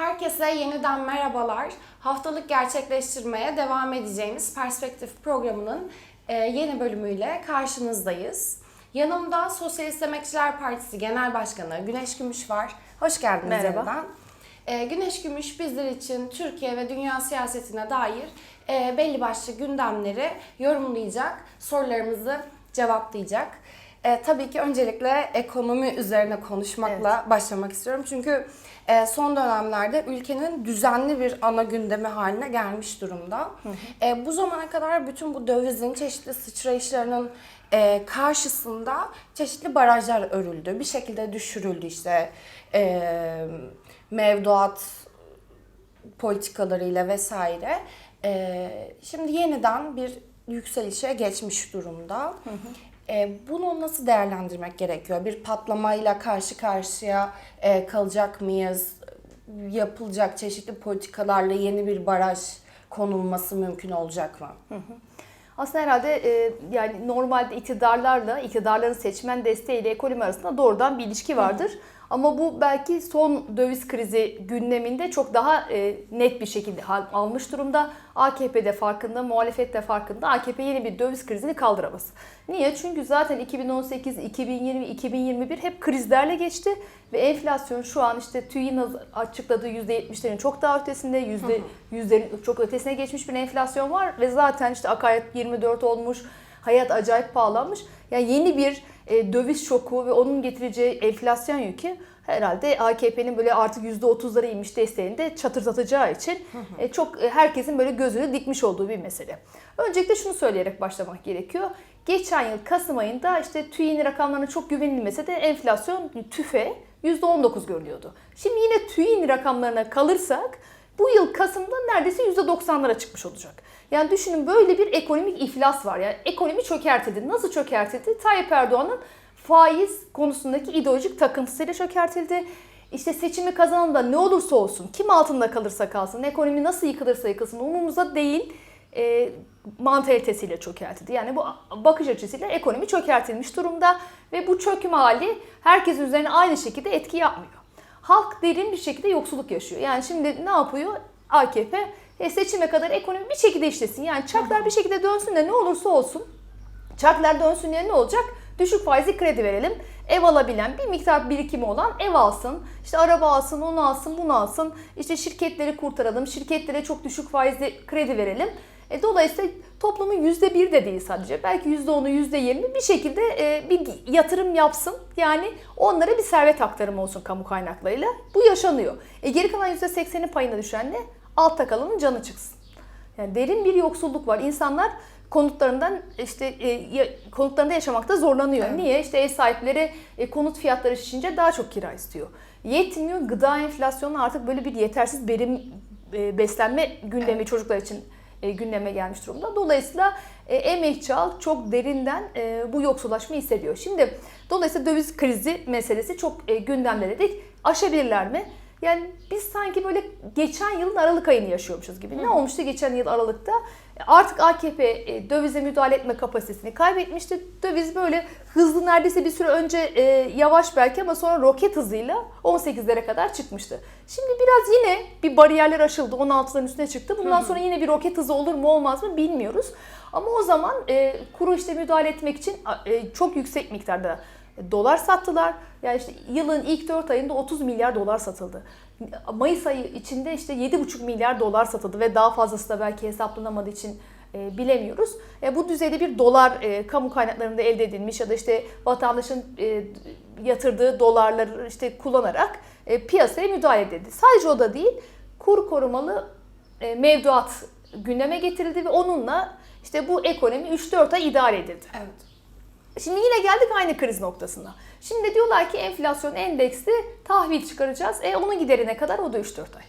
Herkese yeniden merhabalar. Haftalık gerçekleştirmeye devam edeceğimiz Perspektif programının e, yeni bölümüyle karşınızdayız. Yanımda Sosyalist Emekçiler Partisi Genel Başkanı Güneş Gümüş var. Hoş geldiniz Merhaba. yeniden. E, Güneş Gümüş bizler için Türkiye ve dünya siyasetine dair e, belli başlı gündemleri yorumlayacak, sorularımızı cevaplayacak. E, tabii ki öncelikle ekonomi üzerine konuşmakla başlamak istiyorum. Çünkü e, son dönemlerde ülkenin düzenli bir ana gündemi haline gelmiş durumda. E, bu zamana kadar bütün bu dövizin çeşitli sıçrayışlarının e, karşısında çeşitli barajlar örüldü. Bir şekilde düşürüldü işte e, mevduat politikalarıyla vesaire. E, şimdi yeniden bir yükselişe geçmiş durumda. E, bunu nasıl değerlendirmek gerekiyor? Bir patlamayla karşı karşıya e, kalacak mıyız? Yapılacak çeşitli politikalarla yeni bir baraj konulması mümkün olacak mı? Aslında herhalde e, yani normalde iktidarlarla, iktidarların seçmen desteğiyle ekonomi arasında doğrudan bir ilişki vardır. Ama bu belki son döviz krizi gündeminde çok daha e, net bir şekilde almış durumda. AKP de farkında, muhalefet de farkında. AKP yeni bir döviz krizini kaldıramaz. Niye? Çünkü zaten 2018, 2020, 2021 hep krizlerle geçti ve enflasyon şu an işte TÜİ'nin açıkladığı %70'lerin çok daha ötesinde, yüzde yüzlerin çok ötesine geçmiş bir enflasyon var ve zaten işte akaryakıt 24 olmuş, hayat acayip pahalanmış. Yani yeni bir e, döviz şoku ve onun getireceği enflasyon yükü herhalde AKP'nin böyle artık %30'lara inmiş desteğini de çatırdatacağı için e, çok e, herkesin böyle gözünü dikmiş olduğu bir mesele. Öncelikle şunu söyleyerek başlamak gerekiyor. Geçen yıl Kasım ayında işte TÜİ'nin rakamlarına çok güvenilmese de enflasyon tüfe %19 görünüyordu. Şimdi yine TÜİ'nin rakamlarına kalırsak bu yıl Kasım'da neredeyse %90'lara çıkmış olacak. Yani düşünün böyle bir ekonomik iflas var. Yani ekonomi çökertildi. Nasıl çökertildi? Tayyip Erdoğan'ın faiz konusundaki ideolojik takıntısıyla çökertildi. İşte seçimi kazanan da ne olursa olsun, kim altında kalırsa kalsın, ekonomi nasıl yıkılırsa yıkılsın umurumuzda değil e, mantalitesiyle çökertildi. Yani bu bakış açısıyla ekonomi çökertilmiş durumda ve bu çöküm hali herkesin üzerine aynı şekilde etki yapmıyor. Halk derin bir şekilde yoksulluk yaşıyor. Yani şimdi ne yapıyor AKP? E, seçime kadar ekonomi bir şekilde işlesin. Yani çarklar bir şekilde dönsün de ne olursa olsun. Çarklar dönsün diye ne olacak? Düşük faizli kredi verelim. Ev alabilen bir miktar birikimi olan ev alsın. İşte araba alsın, onu alsın, bunu alsın. İşte şirketleri kurtaralım. Şirketlere çok düşük faizli kredi verelim. E, dolayısıyla toplumun yüzde bir de değil sadece. Belki yüzde onu, yüzde yirmi bir şekilde e, bir yatırım yapsın. Yani onlara bir servet aktarımı olsun kamu kaynaklarıyla. Bu yaşanıyor. E, geri kalan yüzde sekseni payına düşen de altta kalanın canı çıksın. Yani derin bir yoksulluk var. İnsanlar konutlarından işte e, konutlarında yaşamakta zorlanıyor. Evet. Niye? İşte ev sahipleri e, konut fiyatları şişince daha çok kira istiyor. Yetmiyor. Gıda enflasyonu artık böyle bir yetersiz berim e, beslenme gündemi çocuklar için e, gündeme gelmiş durumda. Dolayısıyla e, emekçi halk çok derinden e, bu yoksullaşmayı hissediyor. Şimdi dolayısıyla döviz krizi meselesi çok e, gündemde dedik. Aşabilirler mi? Yani biz sanki böyle geçen yılın Aralık ayını yaşıyormuşuz gibi. Ne olmuştu geçen yıl Aralık'ta? E, Artık AKP e, dövize müdahale etme kapasitesini kaybetmişti. Döviz böyle hızlı neredeyse bir süre önce e, yavaş belki ama sonra roket hızıyla 18'lere kadar çıkmıştı. Şimdi biraz yine bir bariyerler aşıldı. 16'ların üstüne çıktı. Bundan sonra yine bir roket hızı olur mu olmaz mı bilmiyoruz. Ama o zaman kuru işte müdahale etmek için çok yüksek miktarda dolar sattılar. Yani işte yılın ilk 4 ayında 30 milyar dolar satıldı. Mayıs ayı içinde işte 7,5 milyar dolar satıldı ve daha fazlası da belki hesaplanamadığı için e, bilemiyoruz. E, bu düzeyde bir dolar e, kamu kaynaklarında elde edilmiş ya da işte vatandaşın e, yatırdığı dolarları işte kullanarak e, piyasaya müdahale edildi. Sadece o da değil, kur korumalı e, mevduat gündeme getirildi ve onunla işte bu ekonomi 3-4 ay idare edildi. Evet. Şimdi yine geldik aynı kriz noktasına. Şimdi diyorlar ki enflasyon endeksli tahvil çıkaracağız. E onun gideri ne kadar? O da 3-4 ay.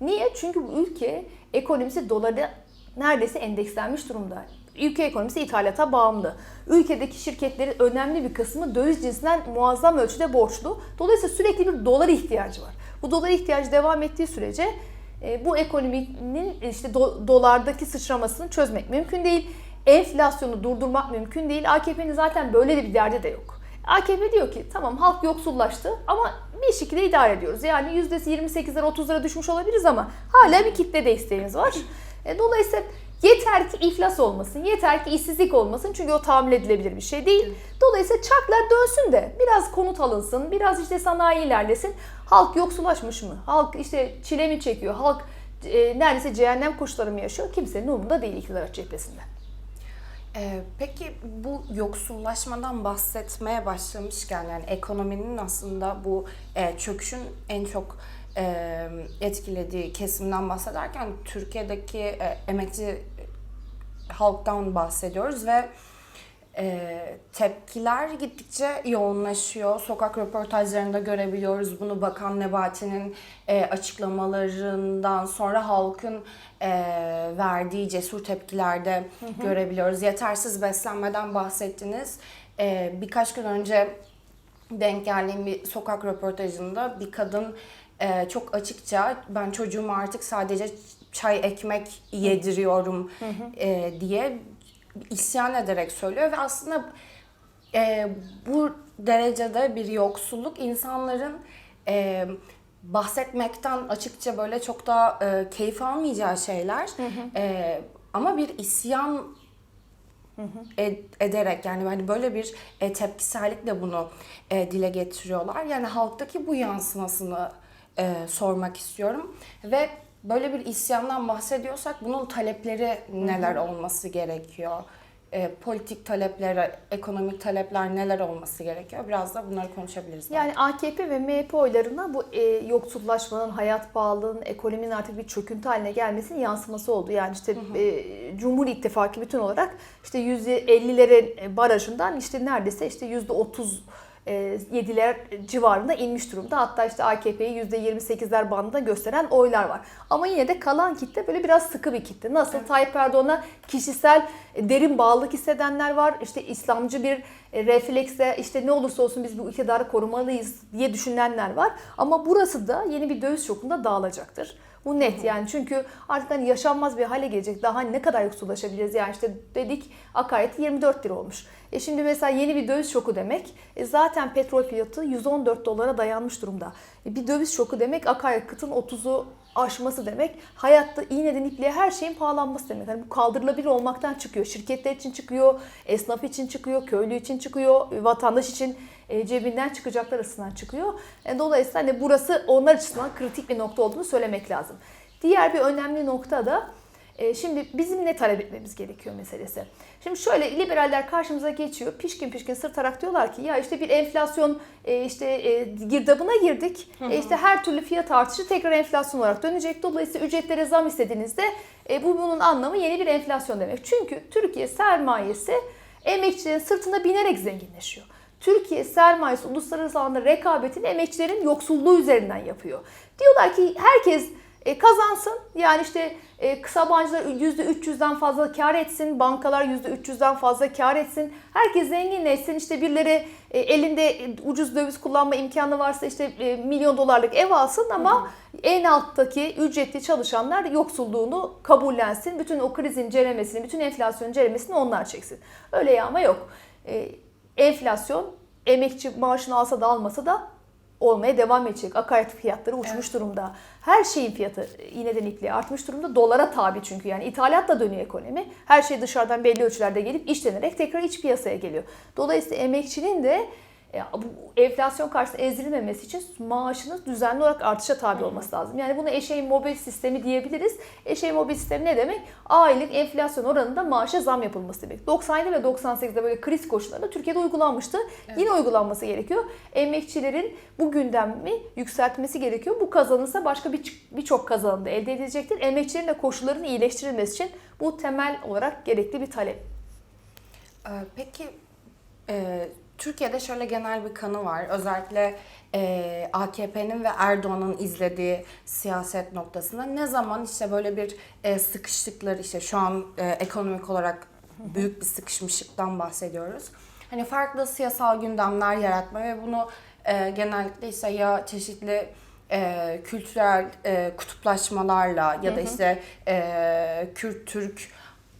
Niye? Çünkü bu ülke ekonomisi dolara neredeyse endekslenmiş durumda. Ülke ekonomisi ithalata bağımlı. Ülkedeki şirketlerin önemli bir kısmı döviz cinsinden muazzam ölçüde borçlu. Dolayısıyla sürekli bir dolar ihtiyacı var. Bu dolar ihtiyacı devam ettiği sürece e, bu ekonominin işte do- dolardaki sıçramasını çözmek mümkün değil. Enflasyonu durdurmak mümkün değil. AKP'nin zaten böyle de bir derdi de yok. AKP diyor ki tamam halk yoksullaştı ama bir şekilde idare ediyoruz. Yani yüzdesi 28'lere 30'lara düşmüş olabiliriz ama hala bir kitle desteğimiz var. E, dolayısıyla yeter ki iflas olmasın, yeter ki işsizlik olmasın çünkü o tahammül edilebilir bir şey değil. Dolayısıyla çarklar dönsün de biraz konut alınsın, biraz işte sanayi ilerlesin. Halk yoksullaşmış mı? Halk işte çile mi çekiyor? Halk e, neredeyse cehennem koşulları mı yaşıyor? Kimsenin umurunda değil iktidar cephesinde. Ee, peki bu yoksullaşmadan bahsetmeye başlamışken yani ekonominin aslında bu e, çöküşün en çok e, etkilediği kesimden bahsederken Türkiye'deki e, emekçi halktan bahsediyoruz ve e, tepkiler gittikçe yoğunlaşıyor. Sokak röportajlarında görebiliyoruz bunu Bakan Nebati'nin e, açıklamalarından sonra halkın e, verdiği cesur tepkilerde görebiliyoruz. Yetersiz beslenmeden bahsettiniz. E, birkaç gün önce denk geldiğim bir sokak röportajında bir kadın e, çok açıkça ben çocuğuma artık sadece çay ekmek yediriyorum e, diye isyan ederek söylüyor ve aslında e, bu derecede bir yoksulluk insanların e, bahsetmekten açıkça böyle çok da e, keyif almayacağı şeyler. E, ama bir isyan ed- ederek yani hani böyle bir e, tepkisellikle bunu e, dile getiriyorlar. Yani halktaki bu yansımasını e, sormak istiyorum ve böyle bir isyandan bahsediyorsak bunun talepleri neler olması gerekiyor? E, politik talepleri, ekonomik talepler neler olması gerekiyor? Biraz da bunları konuşabiliriz. Yani AKP ve MHP oylarına bu e, yoksullaşmanın, hayat pahalılığının, ekonominin artık bir çöküntü haline gelmesinin yansıması oldu. Yani işte e, Cumhur İttifakı bütün olarak işte %50'lerin barajından işte neredeyse işte %30 e, yediler civarında inmiş durumda. Hatta işte AKP'yi %28'ler bandında gösteren oylar var. Ama yine de kalan kitle böyle biraz sıkı bir kitle. Nasıl? Tayyip Erdoğan'a kişisel e, derin bağlılık hissedenler var. İşte İslamcı bir e, refleksle işte ne olursa olsun biz bu iktidarı korumalıyız diye düşünenler var. Ama burası da yeni bir döviz şokunda dağılacaktır. Bu net yani çünkü artık hani yaşanmaz bir hale gelecek. Daha ne kadar yoksullaşabiliriz? Yani işte dedik akaryakıt 24 lira olmuş. E şimdi mesela yeni bir döviz şoku demek. E zaten petrol fiyatı 114 dolara dayanmış durumda. E bir döviz şoku demek akaryakıtın 30'u aşması demek. Hayatta iğneden ipliğe her şeyin pahalanması demek. Hani bu kaldırılabilir olmaktan çıkıyor. Şirketler için çıkıyor, esnaf için çıkıyor, köylü için çıkıyor, vatandaş için e, cebinden çıkacaklar arasından çıkıyor. E, dolayısıyla hani burası onlar açısından kritik bir nokta olduğunu söylemek lazım. Diğer bir önemli nokta da e, şimdi bizim ne talep etmemiz gerekiyor meselesi. Şimdi şöyle liberaller karşımıza geçiyor. Pişkin pişkin sırtarak diyorlar ki ya işte bir enflasyon e, işte e, girdabına girdik. E, işte her türlü fiyat artışı tekrar enflasyon olarak dönecek. Dolayısıyla ücretlere zam istediğinizde e, bu bunun anlamı yeni bir enflasyon demek. Çünkü Türkiye sermayesi emekçilerin sırtına binerek zenginleşiyor. Türkiye sermayesi uluslararası alanda rekabetini emekçilerin yoksulluğu üzerinden yapıyor. Diyorlar ki herkes e, kazansın. Yani işte e, Sabancılar %300'den fazla kar etsin, bankalar %300'den fazla kar etsin. Herkes zenginleşsin. İşte birileri e, elinde ucuz döviz kullanma imkanı varsa işte e, milyon dolarlık ev alsın ama en alttaki ücretli çalışanlar yoksulluğunu kabullensin. Bütün o krizin ceremesini, bütün enflasyon ceremesini onlar çeksin. Öyle yağma yok. E, enflasyon emekçi maaşını alsa da almasa da olmaya devam edecek. Akaryakıt fiyatları uçmuş durumda. Her şeyin fiyatı iğneden ipliğe artmış durumda. Dolara tabi çünkü yani ithalatla dönüyor ekonomi. Her şey dışarıdan belli ölçülerde gelip işlenerek tekrar iç piyasaya geliyor. Dolayısıyla emekçinin de bu enflasyon karşısında ezilmemesi için maaşının düzenli olarak artışa tabi olması lazım. Yani buna eşeğin mobil sistemi diyebiliriz. Eşeğin mobil sistemi ne demek? Aylık enflasyon oranında maaşa zam yapılması demek. 97 ve 98'de böyle kriz koşullarında Türkiye'de uygulanmıştı. Yine uygulanması gerekiyor. Emekçilerin bu gündemi yükseltmesi gerekiyor. Bu kazanırsa başka bir birçok kazanım da elde edilecektir. Emekçilerin de koşullarının iyileştirilmesi için bu temel olarak gerekli bir talep. Ee, Peki e, Türkiye'de şöyle genel bir kanı var. Özellikle e, AKP'nin ve Erdoğan'ın izlediği siyaset noktasında ne zaman işte böyle bir e, sıkıştıkları işte şu an e, ekonomik olarak büyük bir sıkışmışlıktan bahsediyoruz. Hani farklı siyasal gündemler yaratma ve bunu e, genellikle işte ya çeşitli e, kültürel e, kutuplaşmalarla ya da işte e, Kürt-Türk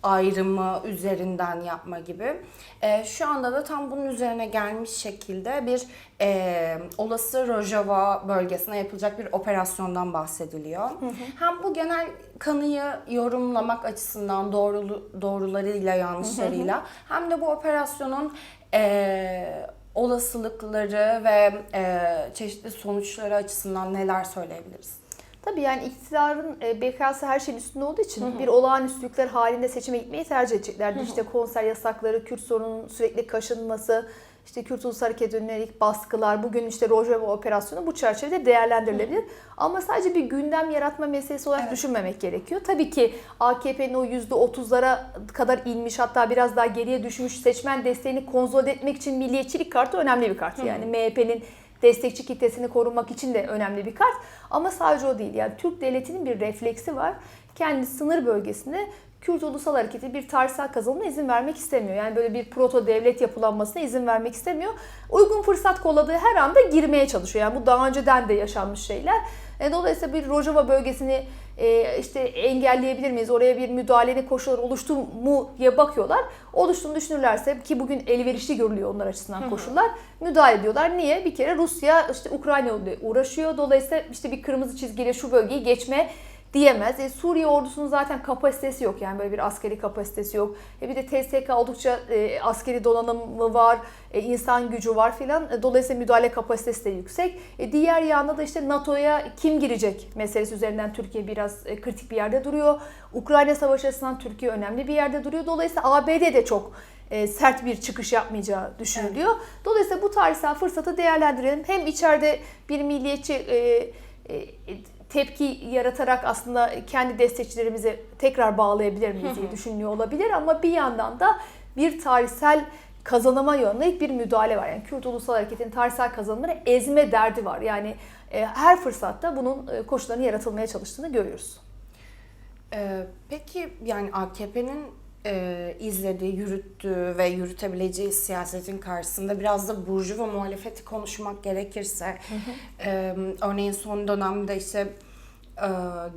ayrımı üzerinden yapma gibi. E, şu anda da tam bunun üzerine gelmiş şekilde bir e, olası Rojava bölgesine yapılacak bir operasyondan bahsediliyor. Hem bu genel kanıyı yorumlamak açısından doğrulu, doğrularıyla yanlışlarıyla hem de bu operasyonun e, olasılıkları ve e, çeşitli sonuçları açısından neler söyleyebiliriz? Tabii yani iktidarın e, bekası her şeyin üstünde olduğu için bir olağanüstülükler halinde seçime gitmeyi tercih edeceklerdir. İşte konser yasakları, Kürt sorununun sürekli kaşınması, işte Kürt Ulus Hareketi'ne yönelik baskılar, bugün işte Rojava operasyonu bu çerçevede değerlendirilebilir. Ama sadece bir gündem yaratma meselesi olarak Evet. düşünmemek gerekiyor. Tabii ki AKP'nin o %30'lara kadar inmiş hatta biraz daha geriye düşmüş seçmen desteğini konsolide etmek için milliyetçilik kartı önemli bir kart. Yani MHP'nin destekçi kitlesini korumak için de önemli bir kart. Ama sadece o değil. Yani Türk devletinin bir refleksi var. Kendi sınır bölgesinde Kürt Ulusal Hareketi bir tarihsel kazanıma izin vermek istemiyor. Yani böyle bir proto devlet yapılanmasına izin vermek istemiyor. Uygun fırsat kolladığı her anda girmeye çalışıyor. Yani bu daha önceden de yaşanmış şeyler. E, Dolayısıyla bir Rojava bölgesini e, işte engelleyebilir miyiz? Oraya bir müdahalenin koşulları oluştu mu diye bakıyorlar. Oluştuğunu düşünürlerse ki bugün elverişli görülüyor onlar açısından koşullar. Müdahale ediyorlar. Niye? Bir kere Rusya işte Ukrayna uğraşıyor. Dolayısıyla işte bir kırmızı çizgiyle şu bölgeyi geçme diyemez. E, Suriye ordusunun zaten kapasitesi yok yani böyle bir askeri kapasitesi yok. E, bir de TSK oldukça e, askeri donanımı var, e, insan gücü var filan. E, dolayısıyla müdahale kapasitesi de yüksek. E, diğer yanda da işte NATO'ya kim girecek meselesi üzerinden Türkiye biraz e, kritik bir yerde duruyor. Ukrayna savaşı açısından Türkiye önemli bir yerde duruyor. Dolayısıyla ABD de çok e, sert bir çıkış yapmayacağı düşünülüyor. Dolayısıyla bu tarihsel fırsatı değerlendirelim. Hem içeride bir milliyetçi e, e, tepki yaratarak aslında kendi destekçilerimizi tekrar bağlayabilir miyiz diye düşünülüyor olabilir ama bir yandan da bir tarihsel kazanıma yönelik bir müdahale var. Yani Kürt Ulusal Hareketi'nin tarihsel kazanımları ezme derdi var. Yani e, her fırsatta bunun e, koşullarının yaratılmaya çalıştığını görüyoruz. Ee, peki yani AKP'nin e, izlediği, yürüttüğü ve yürütebileceği siyasetin karşısında biraz da burjuva muhalefeti konuşmak gerekirse e, örneğin son dönemde işte e,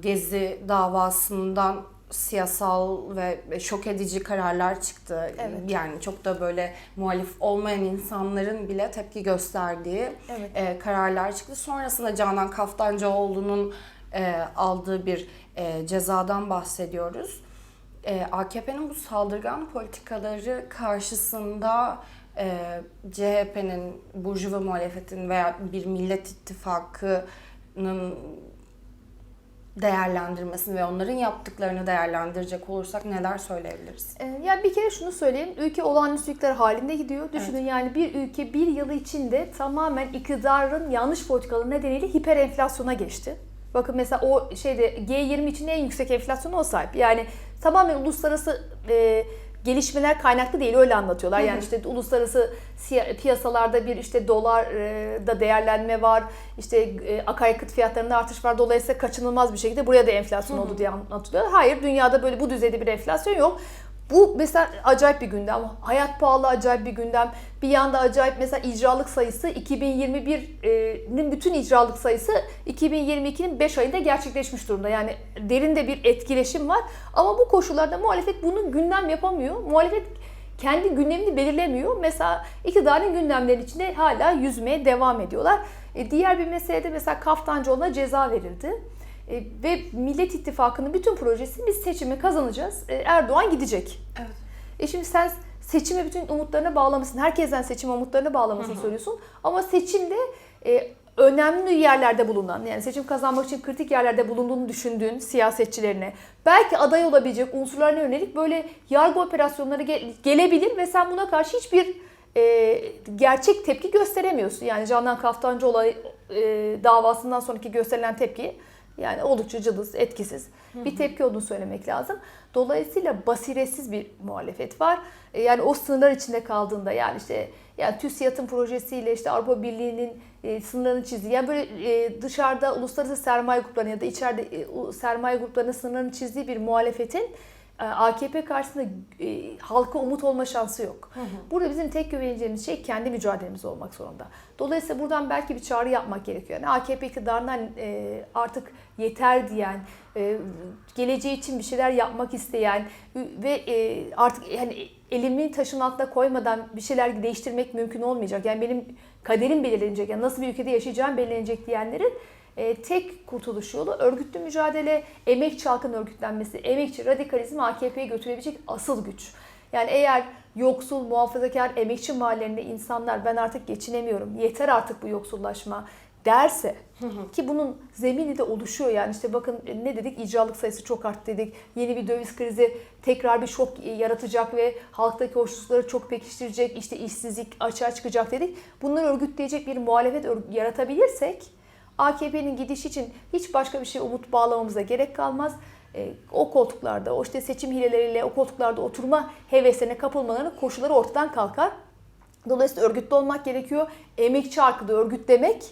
Gezi davasından siyasal ve şok edici kararlar çıktı. Evet. Yani çok da böyle muhalif olmayan insanların bile tepki gösterdiği Evet. e, kararlar çıktı. Sonrasında Canan Kaftancıoğlu'nun e, aldığı bir e, cezadan bahsediyoruz. E, AKP'nin bu saldırgan politikaları karşısında e, CHP'nin, Burjuva muhalefetin veya bir Millet İttifakı'nın değerlendirmesini ve onların yaptıklarını değerlendirecek olursak neler söyleyebiliriz? Ee, Yani bir kere şunu söyleyeyim. Ülke olağanüstülükler halinde gidiyor. Düşünün yani bir ülke bir yılı içinde tamamen iktidarın yanlış politikaları nedeniyle hiper enflasyona geçti. Bakın mesela o şeyde G20 için en yüksek enflasyona o sahip. Yani tamamen uluslararası e, gelişmeler kaynaklı değil öyle anlatıyorlar. Yani işte uluslararası piyasalarda bir işte dolar e, da değerlenme var. İşte e, akaryakıt fiyatlarında artış var. Dolayısıyla kaçınılmaz bir şekilde buraya da enflasyon oldu diye anlatılıyor. Hayır dünyada böyle bu düzeyde bir enflasyon yok. Bu mesela acayip bir gündem. Hayat pahalı acayip bir gündem. Bir yanda acayip mesela icralık sayısı 2021'nin bütün icralık sayısı 2022'nin 5 ayında gerçekleşmiş durumda. Yani derinde bir etkileşim var. Ama bu koşullarda muhalefet bunu gündem yapamıyor. Muhalefet kendi gündemini belirlemiyor. Mesela iktidarın gündemleri içinde hala yüzmeye devam ediyorlar. E, diğer bir meselede mesela Kaftancıoğlu'na ceza verildi. E, ve Millet İttifakı'nın bütün projesi biz seçimi kazanacağız. E, Erdoğan gidecek. Evet. E şimdi sen seçime bütün umutlarını bağlamışsın. Herkesten seçim umutlarını bağlamasını söylüyorsun. Ama seçimde e, önemli yerlerde bulunan, yani seçim kazanmak için kritik yerlerde bulunduğunu düşündüğün siyasetçilerine, belki aday olabilecek unsurlarına yönelik böyle yargı operasyonları gel- gelebilir ve sen buna karşı hiçbir e, gerçek tepki gösteremiyorsun. Yani Canan Kaftancıoğlu e, davasından sonraki gösterilen tepki yani oldukça cılız, etkisiz bir tepki olduğunu söylemek lazım. Dolayısıyla basiretsiz bir muhalefet var. E, Yani o sınırlar içinde kaldığında yani işte yani TÜSİAD'ın projesiyle işte Avrupa Birliği'nin e, sınırlarını çizdiği yani böyle e, dışarıda uluslararası sermaye gruplarının ya da içeride sermaye gruplarının sınırlarını çizdiği bir muhalefetin AKP karşısında e, halka umut olma şansı yok. Burada bizim tek güveneceğimiz şey kendi mücadelemiz olmak zorunda. Dolayısıyla buradan belki bir çağrı yapmak gerekiyor. Yani AKP iktidarından e, artık yeter diyen, e, geleceği için bir şeyler yapmak isteyen ve e, artık yani elimi taşın altına koymadan bir şeyler değiştirmek mümkün olmayacak. Yani benim kaderim belirlenecek, yani nasıl bir ülkede yaşayacağım belirlenecek diyenlerin e, tek kurtuluş yolu örgütlü mücadele, emekçi halkın örgütlenmesi, emekçi radikalizm AKP'ye götürebilecek asıl güç. Yani eğer yoksul, muhafazakar, emekçi mahallelerinde insanlar ben artık geçinemiyorum, yeter artık bu yoksullaşma derse ki bunun zemini de oluşuyor yani işte bakın ne dedik icralık sayısı çok arttı dedik. Yeni bir döviz krizi tekrar bir şok yaratacak ve halktaki hoşnutları çok pekiştirecek. işte işsizlik açığa çıkacak dedik. Bunları örgütleyecek bir muhalefet yaratabilirsek AKP'nin gidişi için hiç başka bir şey umut bağlamamıza gerek kalmaz. E, o koltuklarda, o işte seçim hileleriyle o koltuklarda oturma hevesine kapılmalarının koşulları ortadan kalkar. Dolayısıyla örgütlü olmak gerekiyor. Emekçi halkı örgütlemek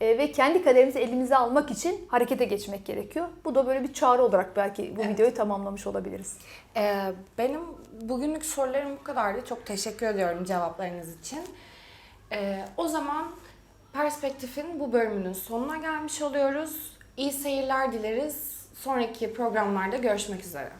e, ve kendi kaderimizi elimize almak için harekete geçmek gerekiyor. Bu da böyle bir çağrı olarak belki bu videoyu tamamlamış olabiliriz. Ee, benim bugünlük sorularım bu kadardı. Çok teşekkür ediyorum cevaplarınız için. Ee, o zaman Perspektif'in bu bölümünün sonuna gelmiş oluyoruz. İyi seyirler dileriz. Sonraki programlarda görüşmek üzere.